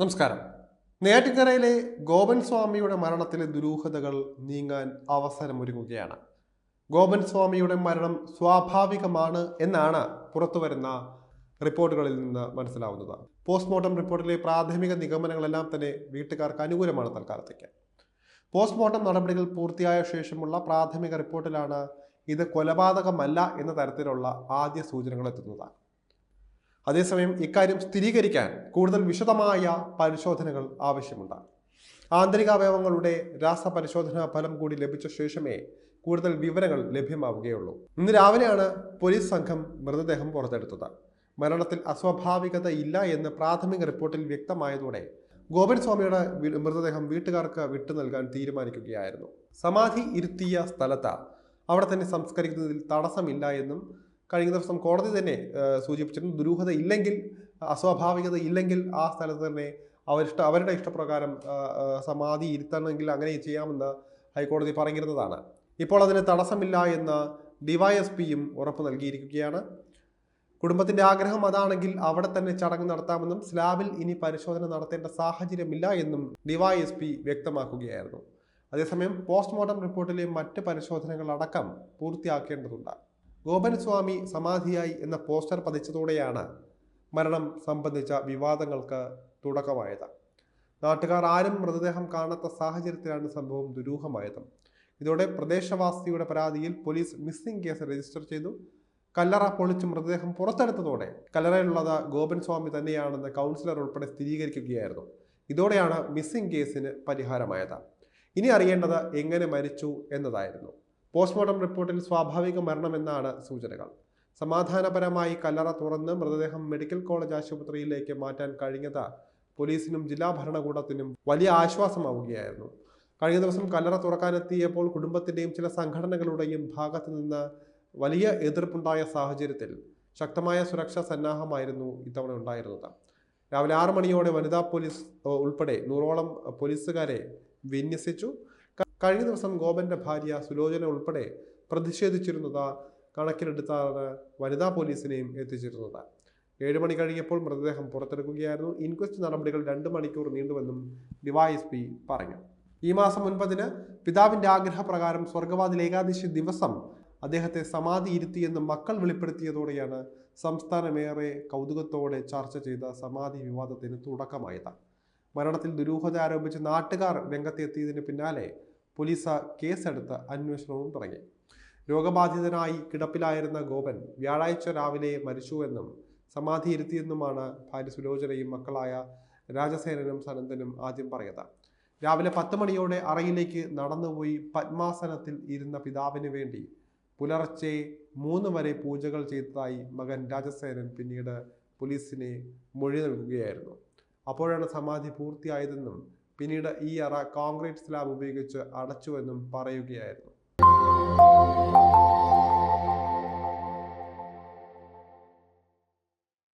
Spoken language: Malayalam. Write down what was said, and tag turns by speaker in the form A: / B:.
A: നമസ്കാരം. നേട്ടിക്കരയിലെ ഗോപൻ സ്വാമിയുടെ മരണത്തിലെ ദുരൂഹതകൾ നീങ്ങാൻ അവസരമൊരുങ്ങുകയാണ്. ഗോപൻ സ്വാമിയുടെ മരണം സ്വാഭാവികമാണ് എന്നാണ് പുറത്തുവരുന്ന റിപ്പോർട്ടുകളിൽ നിന്ന് മനസ്സിലാവുന്നത്. പോസ്റ്റ്മോർട്ടം റിപ്പോർട്ടിലെ പ്രാഥമിക നിഗമനങ്ങളെല്ലാം തന്നെ വീട്ടുകാർക്ക് അനുകൂലമാണ് തൽക്കാലത്തേക്ക്. പോസ്റ്റ്മോർട്ടം നടപടികൾ പൂർത്തിയായ ശേഷമുള്ള പ്രാഥമിക റിപ്പോർട്ടിലാണ് ഇത് കൊലപാതകമല്ല എന്ന തരത്തിലുള്ള ആദ്യ സൂചനകൾ എത്തുന്നത്. അതേസമയം ഇക്കാര്യം സ്ഥിരീകരിക്കാൻ കൂടുതൽ വിശദമായ പരിശോധനകൾ ആവശ്യമുണ്ട്. ആന്തരിക അവയവങ്ങളുടെ രാസപരിശോധനാ ഫലം കൂടി ലഭിച്ച ശേഷമേ കൂടുതൽ വിവരങ്ങൾ ലഭ്യമാവുകയുള്ളൂ. ഇന്ന് രാവിലെയാണ് പോലീസ് സംഘം മൃതദേഹം പുറത്തെടുത്തത്. മരണത്തിൽ അസ്വാഭാവികത ഇല്ല എന്ന് പ്രാഥമിക റിപ്പോർട്ടിൽ വ്യക്തമായതോടെ ഗോപൻ സ്വാമിയുടെ മൃതദേഹം വീട്ടുകാർക്ക് വിട്ടു നൽകാൻ തീരുമാനിക്കുകയായിരുന്നു. സമാധി ഇരുത്തിയ സ്ഥലത്ത് അവിടെ തന്നെ സംസ്കരിക്കുന്നതിൽ തടസ്സമില്ല എന്നും കഴിഞ്ഞ ദിവസം കോടതി തന്നെ സൂചിപ്പിച്ചിട്ടുണ്ട് ദുരൂഹത ഇല്ലെങ്കിൽ അസ്വാഭാവികത ഇല്ലെങ്കിൽ ആ സ്ഥലത്ത് തന്നെ അവരിഷ്ട അവരുടെ ഇഷ്ടപ്രകാരം സമാധി ഇരുത്തണമെങ്കിൽ അങ്ങനെ ചെയ്യാമെന്ന് ഹൈക്കോടതി പറഞ്ഞിരുന്നതാണ്. ഇപ്പോൾ അതിന് തടസ്സമില്ല എന്ന് ഡിവൈഎസ്പിയും ഉറപ്പ് നൽകിയിരിക്കുകയാണ്. കുടുംബത്തിന്റെ ആഗ്രഹം അതാണെങ്കിൽ അവിടെ തന്നെ ചടങ്ങ് നടത്താമെന്നും സ്ലാബിൽ ഇനി പരിശോധന നടത്തേണ്ട സാഹചര്യമില്ല എന്നും ഡിവൈഎസ്പി വ്യക്തമാക്കുകയായിരുന്നു. അതേസമയം പോസ്റ്റ്മോർട്ടം റിപ്പോർട്ടിലെ മറ്റ് പരിശോധനകൾ അടക്കം പൂർത്തിയാക്കേണ്ടതുണ്ട്. ഗോപൻ സ്വാമി സമാധിയായി എന്ന പോസ്റ്റർ പതിച്ചതോടെയാണ് മരണം സംബന്ധിച്ച വിവാദങ്ങൾക്ക് തുടക്കമായത്. നാട്ടുകാർ ആരും മൃതദേഹം കാണാത്ത സാഹചര്യത്തിലാണ് സംഭവം ദുരൂഹമായത്. ഇതോടെ പ്രദേശവാസിയുടെ പരാതിയിൽ പോലീസ് മിസ്സിംഗ് കേസ് രജിസ്റ്റർ ചെയ്തു. കല്ലറ പൊളിച്ച് മൃതദേഹം പുറത്തെടുത്തതോടെ കല്ലറയിലുള്ളത് ഗോപൻ സ്വാമി തന്നെയാണെന്ന് കൗൺസിലർ ഉൾപ്പെടെ സ്ഥിരീകരിക്കുകയായിരുന്നു. ഇതോടെയാണ് മിസ്സിംഗ് കേസിന് പരിഹാരമായത്. ഇനി അറിയേണ്ടത് എങ്ങനെ മരിച്ചു എന്നതായിരുന്നു. പോസ്റ്റ്മോർട്ടം റിപ്പോർട്ടിൽ സ്വാഭാവിക മരണമെന്നാണ് സൂചനകൾ. സമാധാനപരമായി കല്ലറ തുറന്ന് മൃതദേഹം മെഡിക്കൽ കോളേജ് ആശുപത്രിയിലേക്ക് മാറ്റാൻ കഴിഞ്ഞത് പോലീസിനും ജില്ലാ ഭരണകൂടത്തിനും വലിയ ആശ്വാസമാവുകയായിരുന്നു. കഴിഞ്ഞ ദിവസം കല്ലറ തുറക്കാനെത്തിയപ്പോൾ കുടുംബത്തിന്റെയും ചില സംഘടനകളുടെയും ഭാഗത്തു നിന്ന് വലിയ എതിർപ്പുണ്ടായ സാഹചര്യത്തിൽ ശക്തമായ സുരക്ഷാ സന്നാഹമായിരുന്നു ഇത്തവണ ഉണ്ടായിരുന്നത്. രാവിലെ ആറ് മണിയോടെ വനിതാ പോലീസ് ഉൾപ്പെടെ നൂറോളം പോലീസുകാരെ വിന്യസിച്ചു. കഴിഞ്ഞ ദിവസം ഗോപന്റെ ഭാര്യ സുലോചന ഉൾപ്പെടെ പ്രതിഷേധിച്ചിരുന്നത് കണക്കിലെടുത്താണ് വനിതാ പോലീസിനെയും എത്തിച്ചിരുന്നത്. ഏഴ് മണി കഴിഞ്ഞപ്പോൾ മൃതദേഹം പുറത്തെടുക്കുകയായിരുന്നു. ഇൻക്വസ്റ്റ് നടപടികൾ രണ്ട് മണിക്കൂർ നീണ്ടുവെന്നും ഡിവൈഎസ് പി പറഞ്ഞു. ഈ മാസം ഒൻപതിന് പിതാവിന്റെ ആഗ്രഹപ്രകാരം സ്വർഗവാതിൽ ഏകാദശി ദിവസം അദ്ദേഹത്തെ സമാധി ഇരുത്തിയെന്ന് മക്കൾ വെളിപ്പെടുത്തിയതോടെയാണ് സംസ്ഥാനമേറെ കൗതുകത്തോടെ ചർച്ച ചെയ്ത സമാധി വിവാദത്തിന് തുടക്കമായത്. മരണത്തിൽ ദുരൂഹത ആരോപിച്ച് നാട്ടുകാർ രംഗത്തെത്തിയതിന് പിന്നാലെ പോലീസ് കേസെടുത്ത് അന്വേഷണവും തുടങ്ങി. രോഗബാധിതനായി കിടപ്പിലായിരുന്ന ഗോപൻ വ്യാഴാഴ്ച രാവിലെ മരിച്ചുവെന്നും സമാധി ഇരുത്തിയെന്നുമാണ് ഭാര്യ സുലോചനയും മക്കളായ രാജസേനനും സനന്ദനും ആദ്യം പറഞ്ഞത്. രാവിലെ പത്ത് മണിയോടെ അറയിലേക്ക് നടന്നുപോയി പത്മാസനത്തിൽ ഇരുന്ന പിതാവിന് വേണ്ടി പുലർച്ചെ മൂന്ന് വരെ പൂജകൾ ചെയ്തതായി മകൻ രാജസേനൻ പിന്നീട് പോലീസിനെ മൊഴി നൽകുകയായിരുന്നു. അപ്പോഴാണ് സമാധി പൂർത്തിയായതെന്നും പിന്നീട് ഈ അറ കോൺക്രീറ്റ് സ്ലാബ് ഉപയോഗിച്ച് അടച്ചുവെന്നും പറയുകയായിരുന്നു.